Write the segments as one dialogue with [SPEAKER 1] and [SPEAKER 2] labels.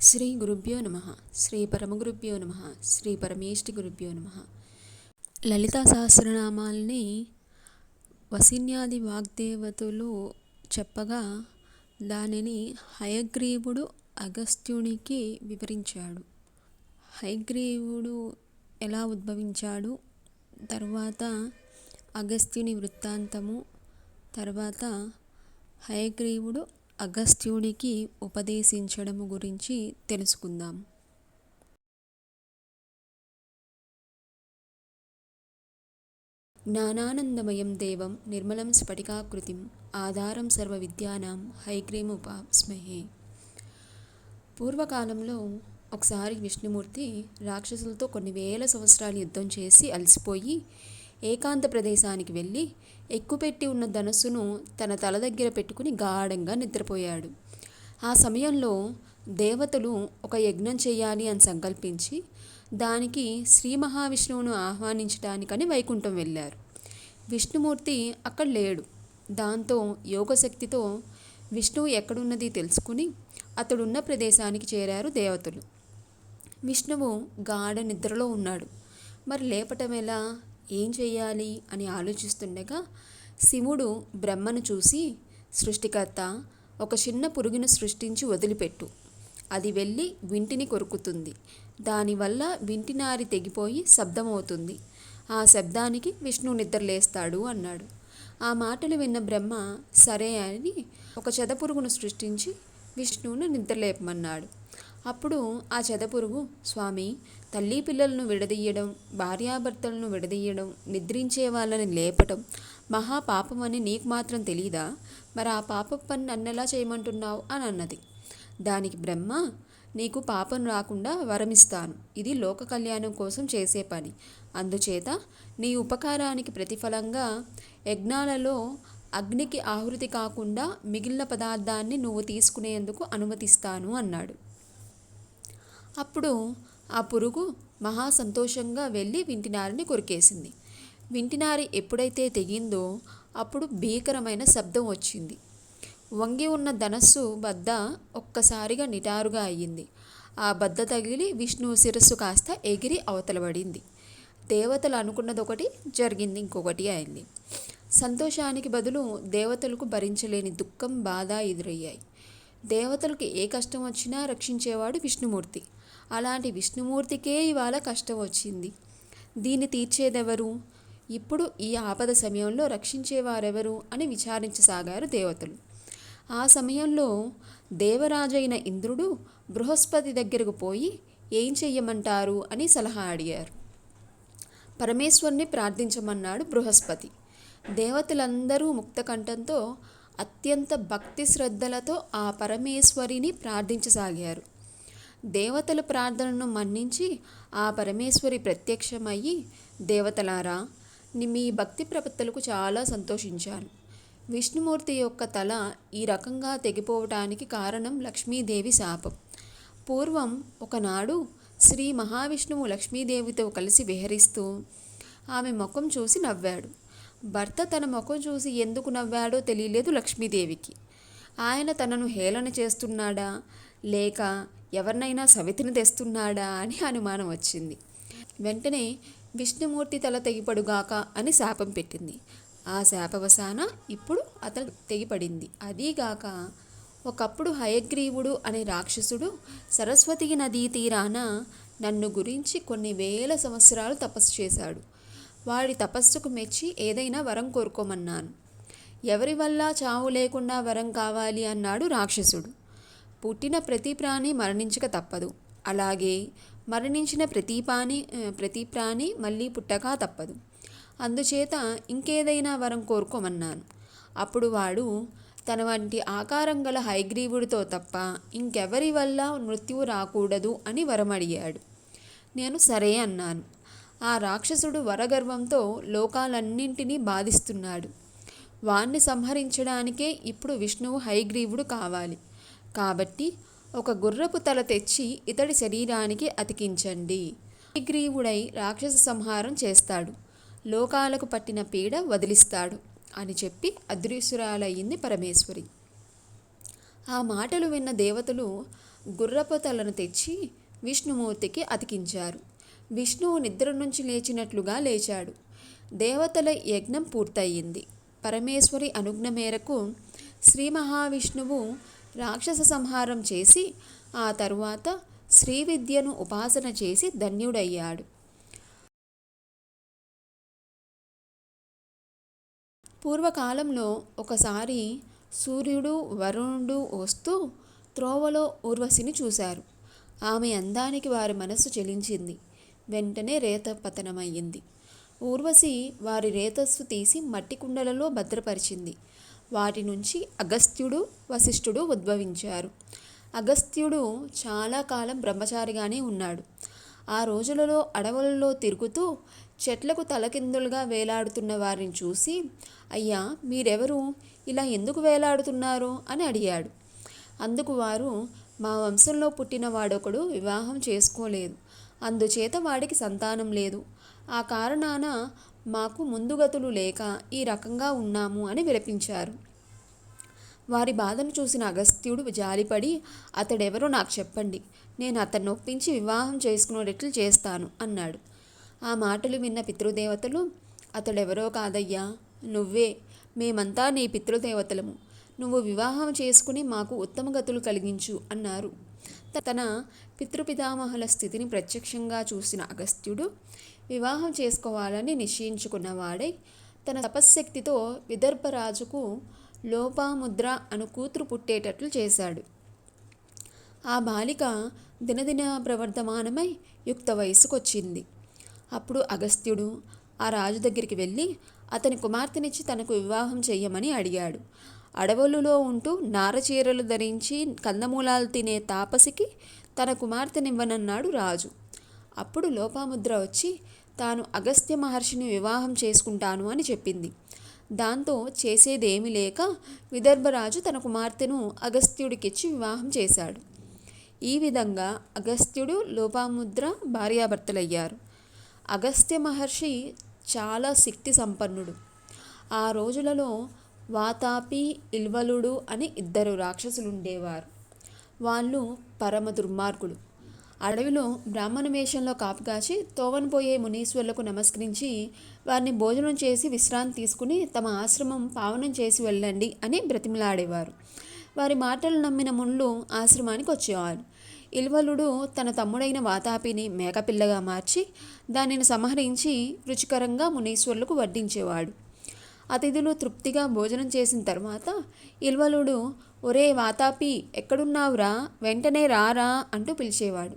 [SPEAKER 1] శ్రీ గురుభ్యో నమ శ్రీ పరమగురుభ్యో నమ శ్రీ పరమేష్టి గురుభ్యో నమ. లలితా సహస్రనామాల్ని వసిన్యాది వాగ్దేవతలు చెప్పగా దానిని హయగ్రీవుడు అగస్త్యునికి వివరించాడు. హయగ్రీవుడు ఎలా ఉద్భవించాడు? తర్వాత అగస్త్యుని వృత్తాంతము తర్వాత హయగ్రీవుడు అగస్త్యునికి ఉపదేశించడము గురించి తెలుసుకుందాం. జ్ఞానానందమయం దేవం నిర్మలం స్ఫటికాకృతిం ఆధారం సర్వ విద్యానాం హైగ్రీముపాస్మహే పూర్వకాలంలో ఒకసారి విష్ణుమూర్తి రాక్షసులతో కొన్ని వేల సంవత్సరాలు యుద్ధం చేసి అలసిపోయి ఏకాంత ప్రదేశానికి వెళ్ళి ఎక్కుపెట్టి ఉన్న ధనస్సును తన తల దగ్గర పెట్టుకుని గాఢంగా నిద్రపోయాడు. ఆ సమయంలో దేవతలు ఒక యజ్ఞం చేయాలి అని సంకల్పించి దానికి శ్రీ మహావిష్ణువును ఆహ్వానించడానికని వైకుంఠం వెళ్ళారు. విష్ణుమూర్తి అక్కడ లేడు. దాంతో యోగశక్తితో విష్ణువు ఎక్కడున్నది తెలుసుకుని అతడున్న ప్రదేశానికి చేరారు దేవతలు. విష్ణువు గాఢ నిద్రలో ఉన్నాడు. మరి లేపటం ఎలా? ఏం చేయాలి అని ఆలోచిస్తుండగా శివుడు బ్రహ్మను చూసి సృష్టికర్త ఒక చిన్న పురుగును సృష్టించి వదిలిపెట్టు. అది వెళ్ళి వింటిని కొరుకుతుంది. దానివల్ల వింటినారి తెగిపోయి శబ్దమవుతుంది. ఆ శబ్దానికి విష్ణు నిద్రలేస్తాడు అన్నాడు. ఆ మాటలు విన్న బ్రహ్మ సరే అని ఒక చెదపురుగును సృష్టించి విష్ణువును నిద్రలేపమన్నాడు. అప్పుడు ఆ చెదపురుగు స్వామి తల్లి పిల్లలను విడదీయడం భార్యాభర్తలను విడదీయడం నిద్రించే వాళ్ళని లేపటం మహాపాపమని నీకు మాత్రం తెలీదా? మరి ఆ పాప పని నన్నెలా చేయమంటున్నావు? అని అన్నది. దానికి బ్రహ్మ నీకు పాపం రాకుండా వరమిస్తాను. ఇది లోక కళ్యాణం కోసం చేసే పని. అందుచేత నీ ఉపకారానికి ప్రతిఫలంగా యజ్ఞాలలో అగ్నికి ఆహుతి కాకుండా మిగిలిన పదార్థాన్ని నువ్వు తీసుకునేందుకు అనుమతిస్తాను అన్నాడు. అప్పుడు ఆ పురుగు మహా సంతోషంగా వెళ్ళి వింటినారిని కొరికేసింది. వింటినారి ఎప్పుడైతే తెగిందో అప్పుడు భీకరమైన శబ్దం వచ్చింది. వంగి ఉన్న ధనస్సు బద్ద ఒక్కసారిగా నిటారుగా అయ్యింది. ఆ బద్ద తగిలి విష్ణువు శిరస్సు కాస్త ఎగిరి అవతలబడింది దేవతలు అనుకున్నది ఒకటి జరిగింది ఇంకొకటి అయింది. సంతోషానికి బదులు దేవతలకు భరించలేని దుఃఖం బాధ ఎదురయ్యాయి. దేవతలకు ఏ కష్టం వచ్చినా రక్షించేవాడు విష్ణుమూర్తి. అలాంటి విష్ణుమూర్తికే ఇవాళ కష్టం వచ్చింది. దీన్ని తీర్చేదెవరు? ఇప్పుడు ఈ ఆపద సమయంలో రక్షించేవారెవరు? అని విచారించసాగారు దేవతలు. ఆ సమయంలో దేవరాజైన ఇంద్రుడు బృహస్పతి దగ్గరకు పోయి ఏం చెయ్యమంటారు? అని సలహా అడిగారు. పరమేశ్వరుని ప్రార్థించమన్నాడు బృహస్పతి. దేవతలందరూ ముక్తకంఠంతో అత్యంత భక్తి శ్రద్ధలతో ఆ పరమేశ్వరిని ప్రార్థించసాగారు. దేవతల ప్రార్థనను మన్నించి ఆ పరమేశ్వరి ప్రత్యక్షమయ్యి దేవతలారా మీ భక్తి ప్రపత్తలకు చాలా సంతోషించాను. విష్ణుమూర్తి యొక్క తల ఈ రకంగా తెగిపోవటానికి కారణం లక్ష్మీదేవి శాపం. పూర్వం ఒకనాడు శ్రీ మహావిష్ణువు లక్ష్మీదేవితో కలిసి విహరిస్తూ ఆమె ముఖం చూసి నవ్వాడు. భర్త తన ముఖం చూసి ఎందుకు నవ్వాడో తెలియలేదు లక్ష్మీదేవికి. ఆయన తనను హేళన చేస్తున్నాడా లేక ఎవరినైనా సవితిని తెస్తున్నాడా అని అనుమానం వచ్చింది. వెంటనే విష్ణుమూర్తి తల తెగిపడుగాక అని శాపం పెట్టింది. ఆ శాపవశాన ఇప్పుడు అతను తెగిపడింది. అదీగాక ఒకప్పుడు హయగ్రీవుడు అనే రాక్షసుడు సరస్వతి నదీ తీరాన నన్ను గురించి కొన్ని వేల సంవత్సరాలు తపస్సు చేశాడు. వాడి తపస్సుకు మెచ్చి ఏదైనా వరం కోరుకోమన్నాను. ఎవరి వల్ల చావు లేకుండా వరం కావాలి అన్నాడు రాక్షసుడు. పుట్టిన ప్రతి ప్రాణి మరణించక తప్పదు. అలాగే మరణించిన ప్రతి ప్రాణి ప్రతి ప్రాణి మళ్ళీ పుట్టక తప్పదు. అందుచేత ఇంకేదైనా వరం కోరుకోమన్నాను. అప్పుడు వాడు తన వంటి ఆకారం గల హైగ్రీవుడితో తప్ప ఇంకెవరి వల్ల మృత్యువు రాకూడదు అని వరం అడిగాడు నేను సరే అన్నాను. ఆ రాక్షసుడు వరగర్వంతో లోకాలన్నింటినీ బాధిస్తున్నాడు. వాణ్ణి సంహరించడానికే ఇప్పుడు విష్ణువు హైగ్రీవుడు కావాలి. కాబట్టి ఒక గుర్రపు తల తెచ్చి ఇతడి శరీరానికి అతికించండి. గ్రీవుడై రాక్షస సంహారం చేస్తాడు. లోకాలకు పట్టిన పీడ వదిలిస్తాడు అని చెప్పి అదృశ్యురాలయ్యింది పరమేశ్వరి. ఆ మాటలు విన్న దేవతలు గుర్రపు తలను తెచ్చి విష్ణుమూర్తికి అతికించారు. విష్ణువు నిద్ర నుంచి లేచినట్లుగా లేచాడు. దేవతల యజ్ఞం పూర్తయింది పరమేశ్వరి అనుజ్ఞ మేరకు శ్రీ మహావిష్ణువు రాక్షస సంహారం చేసి ఆ తరువాత శ్రీ విద్యను ఉపాసన చేసి ధన్యుడయ్యాడు. పూర్వకాలంలో ఒకసారి సూర్యుడు వరుణుడు వస్తూ త్రోవలో ఊర్వశిని చూశారు. ఆమె అందానికి వారి మనస్సు చెలించింది. వెంటనే రేత పతనమయ్యింది ఊర్వశి వారి రేతస్సు తీసి మట్టి కుండలలో భద్రపరిచింది. వాటి నుంచి అగస్త్యుడు వశిష్ఠుడు ఉద్భవించారు. అగస్త్యుడు చాలా కాలం బ్రహ్మచారిగానే ఉన్నాడు. ఆ రోజులలో అడవులలో తిరుగుతూ చెట్లకు తలకిందులుగా వేలాడుతున్న వారిని చూసి అయ్యా మీరెవరు? ఇలా ఎందుకు వేలాడుతున్నారు? అని అడిగాడు. అందుకు వారు మా వంశంలో పుట్టిన వాడొకడు వివాహం చేసుకోలేదు. అందుచేత వాడికి సంతానం లేదు. ఆ కారణాన మాకు ముందుగతులు లేక ఈ రకంగా ఉన్నాము అని విలపించారు. వారి బాధను చూసిన అగస్త్యుడు జాలిపడి అతడెవరో నాకు చెప్పండి. నేను అతన్ని ఒప్పించి వివాహం చేసుకునేటట్లు చేస్తాను అన్నాడు. ఆ మాటలు విన్న పితృదేవతలు అతడెవరో కాదయ్యా. నువ్వే. మేమంతా నీ పితృదేవతలము. నువ్వు వివాహం చేసుకుని మాకు ఉత్తమ గతులు కలిగించు అన్నారు. తన పితృపితామహుల స్థితిని ప్రత్యక్షంగా చూసిన అగస్త్యుడు వివాహం చేసుకోవాలని నిశ్చయించుకున్నవాడై తన తపశ్శక్తితో విదర్భరాజుకు లోపాముద్ర అను కూతురు పుట్టేటట్లు చేశాడు. ఆ బాలిక దినదిన ప్రవర్ధమానమై యుక్త వయసుకొచ్చింది. అప్పుడు అగస్త్యుడు ఆ రాజు దగ్గరికి వెళ్ళి అతని కుమార్తెనిచ్చి తనకు వివాహం చెయ్యమని అడిగాడు. అడవులలో ఉంటూ నారచీరలు ధరించి కందమూలాలు తినే తాపసికి తన కుమార్తెనివ్వనన్నాడు రాజు. అప్పుడు లోపాముద్ర వచ్చి తాను అగస్త్య మహర్షిని వివాహం చేసుకుంటాను అని చెప్పింది. దాంతో చేసేదేమీ లేక విదర్భరాజు తన కుమార్తెను అగస్త్యుడికిచ్చి వివాహం చేశాడు. ఈ విధంగా అగస్త్యుడు లోపాముద్ర భార్యాభర్తలయ్యారు. అగస్త్య మహర్షి చాలా శక్తి సంపన్నుడు. ఆ రోజులలో వాతాపి ఇల్వలుడు అని ఇద్దరు రాక్షసులు ఉండేవారు వాళ్ళు పరమ దుర్మార్గులు. అడవిలో బ్రాహ్మణ వేషంలో కాపుగాచి తోవను పోయే మునీశ్వరులకు నమస్కరించి వారిని భోజనం చేసి విశ్రాంతి తీసుకుని తమ ఆశ్రమం పావనం చేసి వెళ్ళండి అని బ్రతిమలాడేవారు. వారి మాటలు నమ్మిన ముళ్ళు ఆశ్రమానికి వచ్చేవారు. ఇల్వలుడు తన తమ్ముడైన వాతాపిని మేకపిల్లగా మార్చి దానిని సంహరించి రుచికరంగా మునీశ్వరులకు వడ్డించేవాడు. అతిథులు తృప్తిగా భోజనం చేసిన తర్వాత ఇల్వలుడు ఒరే వాతాపి ఎక్కడున్నావురా? వెంటనే రారా అంటూ పిలిచేవాడు.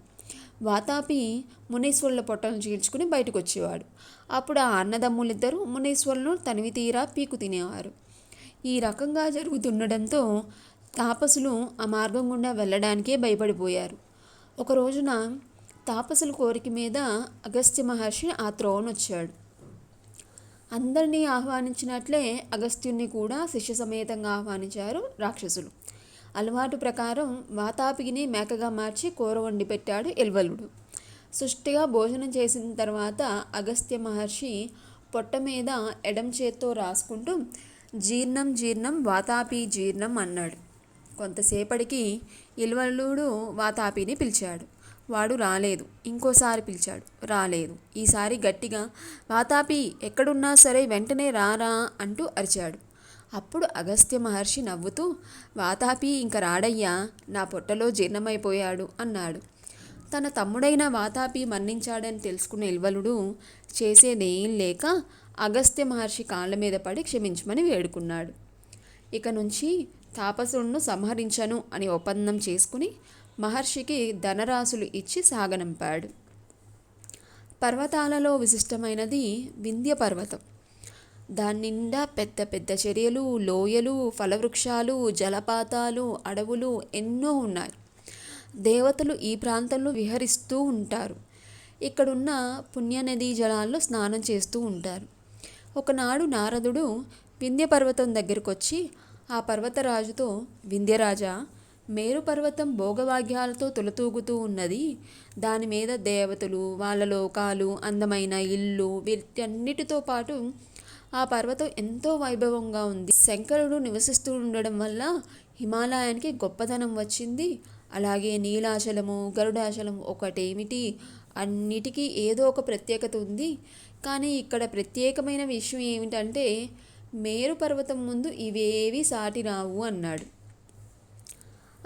[SPEAKER 1] వాతాపి మునీశ్వరుల పొట్టలను చీల్చుకుని బయటకు వచ్చేవాడు అప్పుడు ఆ అన్నదమ్ములిద్దరూ మునీశ్వరులను తనివి తీరా పీకు తినేవారు. ఈ రకంగా జరుగుతుండడంతో తాపసులు ఆ మార్గం గుండా వెళ్ళడానికే భయపడిపోయారు. ఒక రోజున తాపసుల కోరిక మీద అగస్త్య మహర్షి ఆ త్రోవనొచ్చాడు. అందరినీ ఆహ్వానించినట్లే అగస్త్యుణ్ణి కూడా శిష్య సమేతంగా ఆహ్వానించారు రాక్షసులు. అలవాటు ప్రకారం వాతాపిగిని మేకగా మార్చి కూర వండి పెట్టాడు ఎల్వలుడు సుష్టిగా భోజనం చేసిన తర్వాత అగస్త్య మహర్షి పొట్ట మీద ఎడం చేత్తో రాసుకుంటూ జీర్ణం జీర్ణం వాతాపి జీర్ణం అన్నాడు. కొంతసేపటికి ఇల్వలుడు వాతాపిని పిలిచాడు. వాడు రాలేదు. ఇంకోసారి పిలిచాడు. రాలేదు. ఈసారి గట్టిగా వాతాపి ఎక్కడున్నా సరే వెంటనే రారా అంటూ అరిచాడు. అప్పుడు అగస్త్య మహర్షి నవ్వుతూ వాతాపి ఇంక రాడయ్యా నా పొట్టలో జీర్ణమైపోయాడు అన్నాడు. తన తమ్ముడైన వాతాపి మరణించాడని తెలుసుకున్న ఇల్వలుడు చేసేదేం లేక అగస్త్య మహర్షి కాళ్ళ మీద పడి క్షమించమని వేడుకున్నాడు. ఇక నుంచి తాపసులను సంహరించను అని ఒప్పందం చేసుకుని మహర్షికి ధనరాశులు ఇచ్చి సాగనంపాడు. పర్వతాలలో విశిష్టమైనది వింధ్య పర్వతం. దాని నిండా పెద్ద పెద్ద చర్యలు లోయలు ఫలవృక్షాలు జలపాతాలు అడవులు ఎన్నో ఉన్నాయి. దేవతలు ఈ ప్రాంతంలో విహరిస్తూ ఉంటారు. ఇక్కడున్న పుణ్యనదీ జలాల్లో స్నానం చేస్తూ ఉంటారు. ఒకనాడు నారదుడు వింధ్య పర్వతం దగ్గరకు వచ్చి ఆ పర్వతరాజుతో వింధ్యరాజా మేరుపర్వతం భోగభాగ్యాలతో తొలతూగుతూ ఉన్నది. దాని మీద దేవతలు వాళ్ళ లోకాలు అందమైన ఇల్లు వీటన్నిటితో పాటు ఆ పర్వతం ఎంతో వైభవంగా ఉంది. శంకరుడు నివసిస్తూ ఉండడం వల్ల హిమాలయానికి గొప్పతనం వచ్చింది. అలాగే నీలాచలము గరుడాచలం ఒకటేమిటి? అన్నిటికీ ఏదో ఒక ప్రత్యేకత ఉంది. కానీ ఇక్కడ ప్రత్యేకమైన విషయం ఏమిటంటే మేరు పర్వతం ముందు ఇవేవి సాటి రావు అన్నాడు.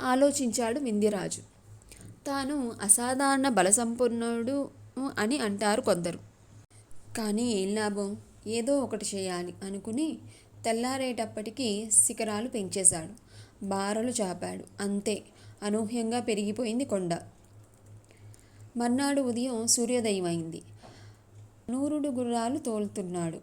[SPEAKER 1] ఆలోచించాడు వింధ్యరాజు. తాను అసాధారణ బలసంపన్నుడు అని అంటారు కొందరు. కానీ ఏం లాభం? ఏదో ఒకటి చేయాలి అనుకుని తెల్లారేటప్పటికీ శిఖరాలు పెంచేశాడు. బారలు చాపాడు. అంతే. అనూహ్యంగా పెరిగిపోయింది కొండ. మర్నాడు ఉదయం సూర్యోదయం అయింది నూరుడు గుర్రాలు తోలుతున్నాడు.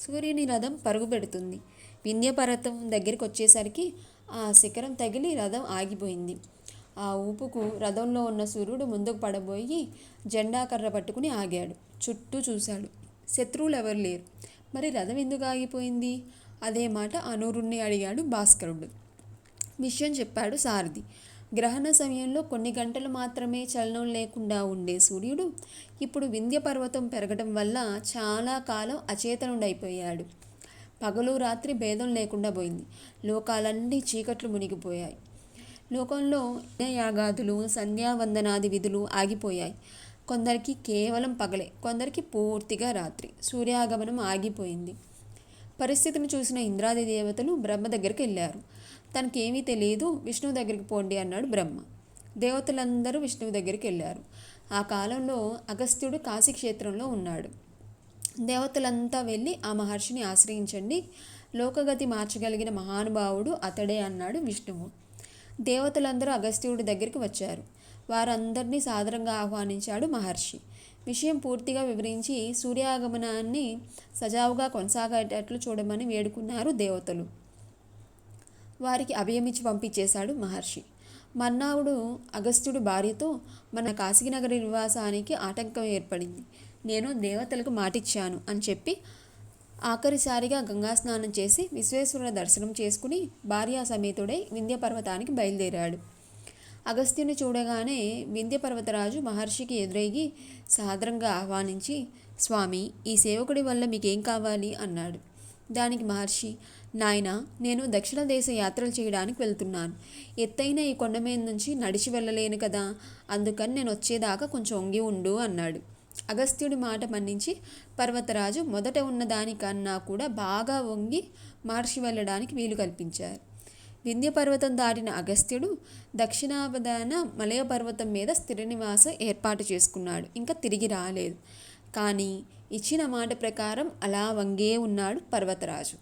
[SPEAKER 1] సూర్యుని రథం పరుగు పెడుతుంది. వింధ్యపర్వతం దగ్గరికి వచ్చేసరికి ఆ శిఖరం తగిలి రథం ఆగిపోయింది. ఆ ఊపుకు రథంలో ఉన్న సూర్యుడు ముందుకు పడబోయి జెండా కర్ర పట్టుకుని ఆగాడు. చుట్టూ చూశాడు. శత్రువులు ఎవరు లేరు. మరి రథం ఎందుకు ఆగిపోయింది? అదే మాట అనూరుణ్ణి అడిగాడు భాస్కరుడు. విషయం చెప్పాడు సారథి. గ్రహణ సమయంలో కొన్ని గంటలు మాత్రమే చలనం లేకుండా ఉండే సూర్యుడు ఇప్పుడు వింధ్య పర్వతం పెరగడం వల్ల చాలా కాలం అచేతనుడైపోయాడు. పగలు రాత్రి భేదం లేకుండా పోయింది. లోకాలన్నీ చీకట్లు మునిగిపోయాయి. లోకంలో యాగాదులు సంధ్యావందనాది విధులు ఆగిపోయాయి. కొందరికి కేవలం పగలే కొందరికి పూర్తిగా రాత్రి సూర్యాగమనం ఆగిపోయింది. పరిస్థితిని చూసిన ఇంద్రాది దేవతలు బ్రహ్మ దగ్గరికి వెళ్ళారు. తనకేమీ తెలియదు విష్ణువు దగ్గరికి పోండి అన్నాడు బ్రహ్మ. దేవతలందరూ విష్ణువు దగ్గరికి వెళ్ళారు. ఆ కాలంలో అగస్త్యుడు కాశీక్షేత్రంలో ఉన్నాడు. దేవతలంతా వెళ్ళి ఆ మహర్షిని ఆశ్రయించండి. లోకగతి మార్చగలిగిన మహానుభావుడు అతడే అన్నాడు విష్ణువు. దేవతలందరూ అగస్త్యుడి దగ్గరికి వచ్చారు. వారందరినీ సాదరంగా ఆహ్వానించాడు మహర్షి. విషయం పూర్తిగా వివరించి సూర్యాగమనాన్ని సజావుగా కొనసాగేటట్లు చూడమని వేడుకున్నారు దేవతలు. వారికి అభయమిచ్చి పంపించేశాడు మహర్షి. మన్నావుడు అగస్త్యుడు భార్యతో మన కాశీనగరి నివాసానికి ఆటంకం ఏర్పడింది. నేను దేవతలకు మాటిచ్చాను అని చెప్పి ఆఖరిసారిగా గంగా స్నానం చేసి విశ్వేశ్వరుని దర్శనం చేసుకుని భార్యా సమేతుడై వింధ్య పర్వతానికి బయలుదేరాడు. అగస్త్యుని చూడగానే వింధ్య పర్వతరాజు మహర్షికి ఎదురయ్యి సాదరంగా ఆహ్వానించి స్వామి ఈ సేవకుడి వల్ల మీకేం కావాలి? అన్నాడు. దానికి మహర్షి నాయన నేను దక్షిణ దేశ యాత్రలు చేయడానికి వెళ్తున్నాను. ఎత్తైన ఈ కొండ మీద నుంచి నడిచి వెళ్ళలేను కదా. అందుకని నేను వచ్చేదాకా కొంచెం ఒంగి ఉండు అన్నాడు. అగస్త్యుడి మాట మన్నించి పర్వతరాజు మొదట ఉన్న దానికన్నా కూడా బాగా వంగి మహర్షి వెళ్ళడానికి వీలు కల్పించారు. వింధ్య పర్వతం దాటిన అగస్త్యుడు దక్షిణావధాన మలయ పర్వతం మీద స్థిర నివాసం ఏర్పాటు చేసుకున్నాడు. ఇంకా తిరిగి రాలేదు. కానీ ఇచ్చిన మాట ప్రకారం అలా వంగే ఉన్నాడు పర్వతరాజు.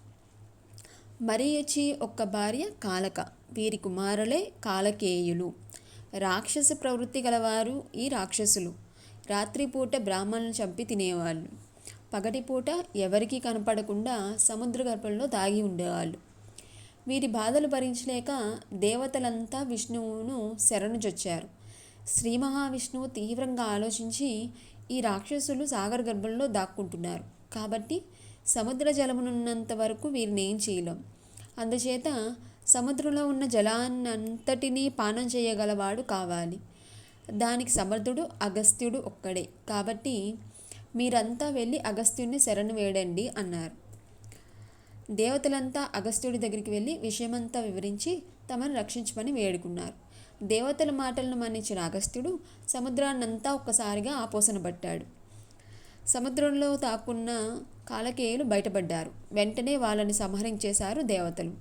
[SPEAKER 1] వచ్చి ఒక్క భార్య కాలక వీరి కుమారులే కాలకేయులు. రాక్షస ప్రవృత్తి గలవారు ఈ రాక్షసులు. రాత్రిపూట బ్రాహ్మణులను చంపి తినేవాళ్ళు. పగటిపూట ఎవరికీ కనపడకుండా సముద్ర గర్భంలో దాగి ఉండేవాళ్ళు. వీరి బాధలు భరించలేక దేవతలంతా విష్ణువును శరణుజొచ్చారు శ్రీ మహావిష్ణువు తీవ్రంగా ఆలోచించి ఈ రాక్షసులు సాగర గర్భంలో దాక్కుంటున్నారు. కాబట్టి సముద్ర జలమునున్నంత వరకు వీరిని ఏం చేయలేం. అందుచేత సముద్రంలో ఉన్న జలాన్నంతటినీ పానం చేయగలవాడు కావాలి. దానికి సమర్థుడు అగస్త్యుడు ఒక్కడే. కాబట్టి మీరంతా వెళ్ళి అగస్త్యుడిని శరణు వేడండి అన్నారు. దేవతలంతా అగస్త్యుడి దగ్గరికి వెళ్ళి విషయమంతా వివరించి తమను రక్షించమని వేడుకున్నారు. దేవతల మాటలను మన్నించిన అగస్త్యుడు సముద్రాన్నంతా ఒక్కసారిగా ఆపోసన పట్టాడు. సముద్రంలో తాకున్న కాలకేయులు బయటపడ్డారు. వెంటనే వాళ్ళని సంహరించేశారు దేవతలు.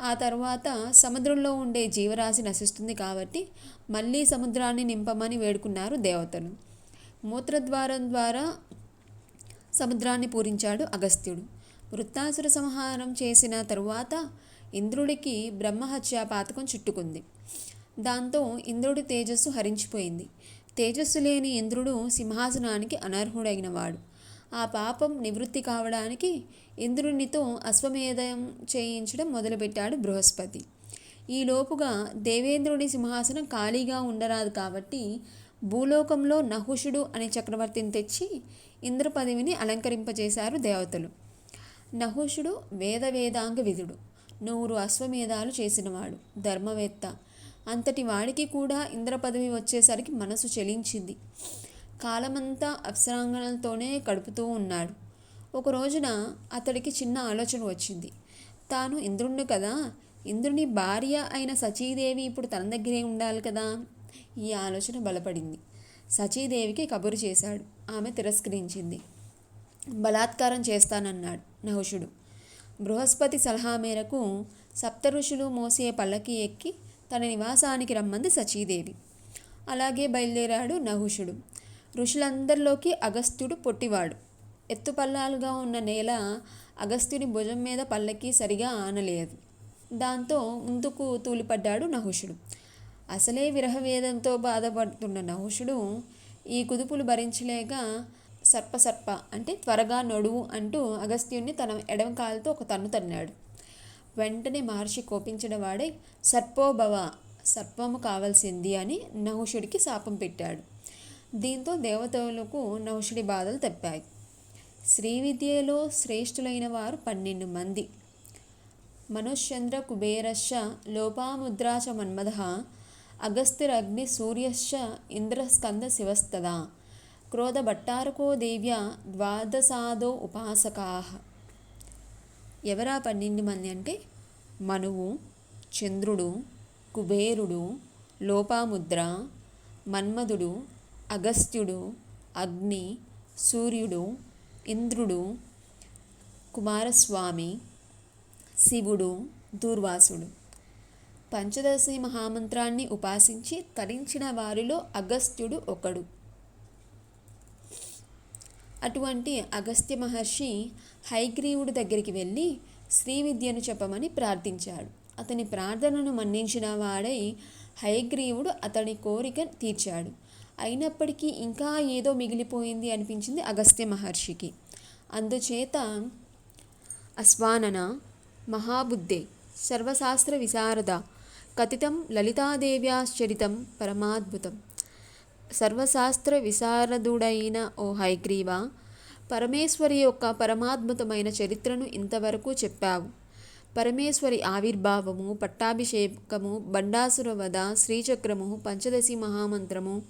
[SPEAKER 1] ఆ తర్వాత సముద్రంలో ఉండే జీవరాశి నశిస్తుంది కాబట్టి మళ్ళీ సముద్రాన్ని నింపమని వేడుకున్నారు దేవతలు. మూత్రద్వారం ద్వారా సముద్రాన్ని పూరించాడు అగస్త్యుడు. వృత్తాసుర సంహారం చేసిన తరువాత ఇంద్రుడికి బ్రహ్మహత్యా పాతకం చుట్టుకుంది. దాంతో ఇంద్రుడి తేజస్సు హరించిపోయింది. తేజస్సు లేని ఇంద్రుడు సింహాసనానికి అనర్హుడైనవాడు. ఆ పాపం నివృత్తి కావడానికి ఇంద్రునితో అశ్వమేధం చేయించడం మొదలుపెట్టాడు బృహస్పతి. ఈలోపుగా దేవేంద్రుడి సింహాసనం ఖాళీగా ఉండరాదు కాబట్టి భూలోకంలో నహుషుడు అనే చక్రవర్తిని తెచ్చి ఇంద్ర పదవిని అలంకరింపజేశారు దేవతలు. నహుషుడు వేద వేదాంగ విధుడు. నూరు అశ్వమేధాలు చేసినవాడు ధర్మవేత్త. అంతటి వాడికి కూడా ఇంద్ర పదవి వచ్చేసరికి మనసు చెలించింది. కాలమంతా అప్సరాంగణలతోనే గడుపుతూ ఉన్నాడు. ఒక రోజున అతడికి చిన్న ఆలోచన వచ్చింది. తాను ఇంద్రుణ్ణి కదా? ఇంద్రుని భార్య అయిన సచీదేవి ఇప్పుడు తన దగ్గరే ఉండాలి కదా? ఈ ఆలోచన బలపడింది. సచీదేవికి కబురు చేశాడు. ఆమె తిరస్కరించింది. బలాత్కారం చేస్తానన్నాడు నహుషుడు. బృహస్పతి సలహా మేరకు సప్త ఋషులు మోసే పల్లకి ఎక్కి తన నివాసానికి రమ్మంది సచీదేవి. అలాగే బయలుదేరాడు నహుషుడు. ఋషులందరిలోకి అగస్త్యుడు పొట్టివాడు. ఎత్తుపల్లాలుగా ఉన్న నేల అగస్త్యుని భుజం మీద పల్లకి సరిగా ఆనలేదు. దాంతో ముందుకు తూలిపడ్డాడు నహుషుడు. అసలే విరహవేదంతో బాధపడుతున్న నహుషుడు ఈ కుదుపులు భరించలేక సర్ప సర్ప అంటే త్వరగా నడువు అంటూ అగస్త్యుణ్ణి తన ఎడమ కాలుతో ఒక తన్ను తన్నాడు. వెంటనే మహర్షి కోపించిన వాడే సర్పోభవ సర్పము కావలసింది అని నహుషుడికి శాపం పెట్టాడు. దీంతో దేవతలకు నహుషుడి బాధలు తప్పాయి. శ్రీ విద్యలో శ్రేష్ఠులైన వారు పన్నెండు మంది. మనుష్యంద్ర కుబేరశ్చ లోపాముద్రా చ మన్మథ అగస్తిరగ్ని సూర్యశ్చ ఇంద్రస్కంద శివస్తదా క్రోధ భట్టారకో దేవ్య ద్వాదశాదో ఉపాసకా. ఎవరా పన్నెండు మంది అంటే? మనువు చంద్రుడు కుబేరుడు లోపాముద్ర మన్మధుడు అగస్త్యుడు అగ్ని సూర్యుడు ఇంద్రుడు కుమారస్వామి శివుడు దూర్వాసుడు. పంచదశి మహామంత్రాన్ని ఉపాసించి తరించిన వారిలో అగస్త్యుడు ఒకడు. అటువంటి అగస్త్య మహర్షి హైగ్రీవుడి దగ్గరికి వెళ్ళి శ్రీ విద్యను చెప్పమని ప్రార్థించాడు. అతని ప్రార్థనను మన్నించిన వాడై హైగ్రీవుడు అతని కోరిక తీర్చాడు. అయినప్పటికీ ఇంకా ఏదో మిగిలిపోయింది అనిపించింది అగస్త్య మహర్షికి. అందుచేత అశ్వానన మహాబుద్ధే సర్వశాస్త్ర విశారద కథితం లలితాదేవ్యాశ్చరితం పరమాద్భుతం. సర్వశాస్త్ర విశారదుడైన ఓ హైగ్రీవ పరమేశ్వరి యొక్క పరమాద్భుతమైన చరిత్రను ఇంతవరకు చెప్పావు. పరమేశ్వరి ఆవిర్భావము పట్టాభిషేకము బండాసురవధ శ్రీచక్రము పంచదశి మహామంత్రము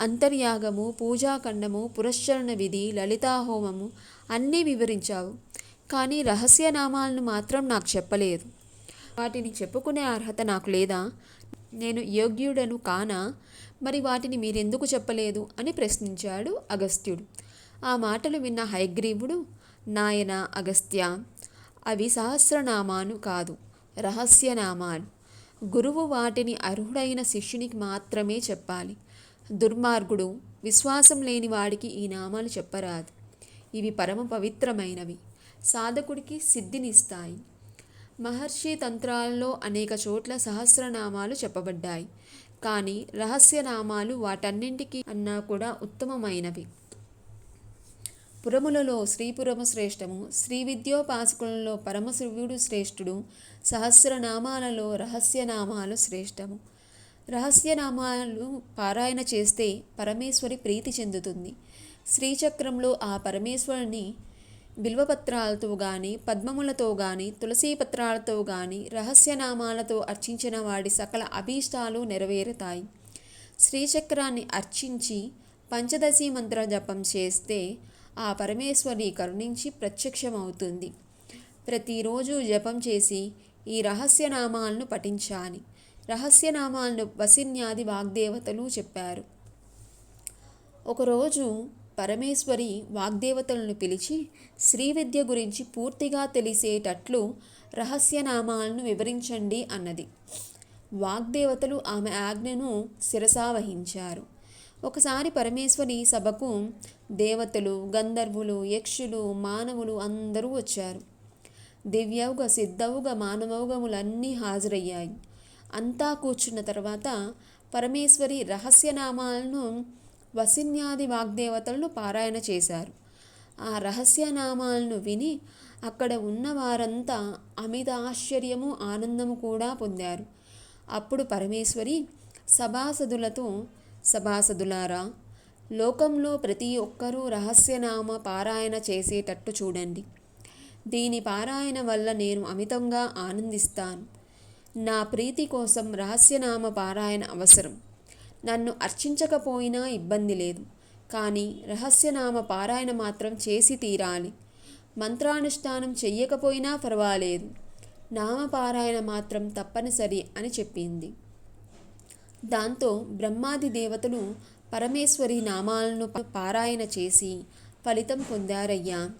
[SPEAKER 1] అంతర్యాగము పూజాఖండము పురశ్చరణ విధి లలితాహోమము అన్నీ వివరించావు. కానీ రహస్య నామాలను మాత్రం నాకు చెప్పలేదు. వాటిని చెప్పుకునే అర్హత నాకు లేదా? నేను యోగ్యుడను కానా? మరి వాటిని మీరెందుకు చెప్పలేదు? అని ప్రశ్నించాడు అగస్త్యుడు. ఆ మాటలు విన్న హైగ్రీవుడు నాయన అగస్త్య అవి సహస్రనామాను కాదు రహస్యనామాలు. గురువు వాటిని అర్హుడైన శిష్యునికి మాత్రమే చెప్పాలి. దుర్మార్గుడు విశ్వాసం లేని వాడికి ఈ నామాలు చెప్పరాదు. ఇవి పరమ పవిత్రమైనవి. సాధకుడికి సిద్ధినిస్తాయి. మహర్షి తంత్రాల్లో అనేక చోట్ల సహస్రనామాలు చెప్పబడ్డాయి. కానీ రహస్యనామాలు వాటన్నింటికి అన్నా కూడా ఉత్తమమైనవి. పురములలో శ్రీపురము శ్రేష్టము శ్రీ విద్యోపాసకులలో పరమశివుడు శ్రేష్ఠుడు సహస్రనామాలలో రహస్యనామాలు శ్రేష్టము. రహస్యనామాలు పారాయణ చేస్తే పరమేశ్వరి ప్రీతి చెందుతుంది. శ్రీచక్రంలో ఆ పరమేశ్వరుని బిల్వపత్రాలతో గాని పద్మములతో గాని తులసీ పత్రాలతో గాని రహస్యనామాలతో అర్చించిన వాడి సకల అభీష్టాలు నెరవేరుతాయి. శ్రీచక్రాన్ని అర్చించి పంచదశి మంత్ర జపం చేస్తే ఆ పరమేశ్వరి కరుణించి ప్రత్యక్షమవుతుంది. ప్రతిరోజు జపం చేసి ఈ రహస్యనామాలను పఠించాలి. రహస్యనామాలను వసిన్యాది వాగ్దేవతలు చెప్పారు. ఒకరోజు పరమేశ్వరి వాగ్దేవతలను పిలిచి శ్రీ విద్య గురించి పూర్తిగా తెలిసేటట్లు రహస్యనామాలను వివరించండి అన్నది. వాగ్దేవతలు ఆమె ఆజ్ఞను శిరసావహించారు ఒకసారి పరమేశ్వరి సభకు దేవతలు గంధర్వులు యక్షులు మానవులు అందరూ వచ్చారు. దివ్యౌగ సిద్ధౌగ మానవౌగములన్నీ హాజరయ్యాయి. అంతా కూర్చున్న తర్వాత పరమేశ్వరి రహస్యనామాలను వసిన్యాది వాగ్దేవతలను పారాయణ చేశారు. ఆ రహస్యనామాలను విని అక్కడ ఉన్న వారంతా అమిత ఆశ్చర్యము ఆనందము కూడా పొందారు. అప్పుడు పరమేశ్వరి సభాసదులతో సభాసదులారా లోకంలో ప్రతి ఒక్కరూ రహస్యనామ పారాయణ చేసేటట్టు చూడండి. దీని పారాయణ వల్ల నేను అమితంగా ఆనందిస్తాను. నా ప్రీతి కోసం రహస్యనామ పారాయణ అవసరం. నన్ను అర్చించకపోయినా ఇబ్బంది లేదు. కానీ రహస్యనామ పారాయణ మాత్రం చేసి తీరాలి. మంత్రానుష్ఠానం చెయ్యకపోయినా పర్వాలేదు. నామపారాయణ మాత్రం తప్పనిసరి అని చెప్పింది. దాంతో బ్రహ్మాది దేవతలు పరమేశ్వరి నామాలను పారాయణ చేసి ఫలితం పొందారయ్యా.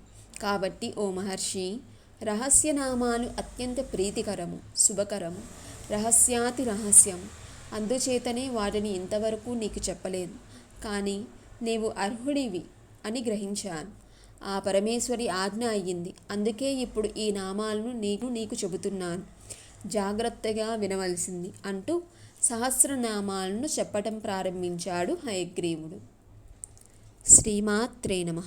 [SPEAKER 1] కాబట్టి ఓ మహర్షి రహస్యనామాలు అత్యంత ప్రీతికరము శుభకరము రహస్యాతి రహస్యం అందుచేతనే వాటిని ఇంతవరకు నీకు చెప్పలేదు. కానీ నీవు అర్హుడివి అని గ్రహించాను. ఆ పరమేశ్వరి ఆజ్ఞ అయ్యింది. అందుకే ఇప్పుడు ఈ నామాలను నీకు నీకు చెబుతున్నాను. జాగ్రత్తగా వినవలసింది అంటూ సహస్రనామాలను చెప్పటం ప్రారంభించాడు హయగ్రీవుడు. శ్రీమాత్రే నమ.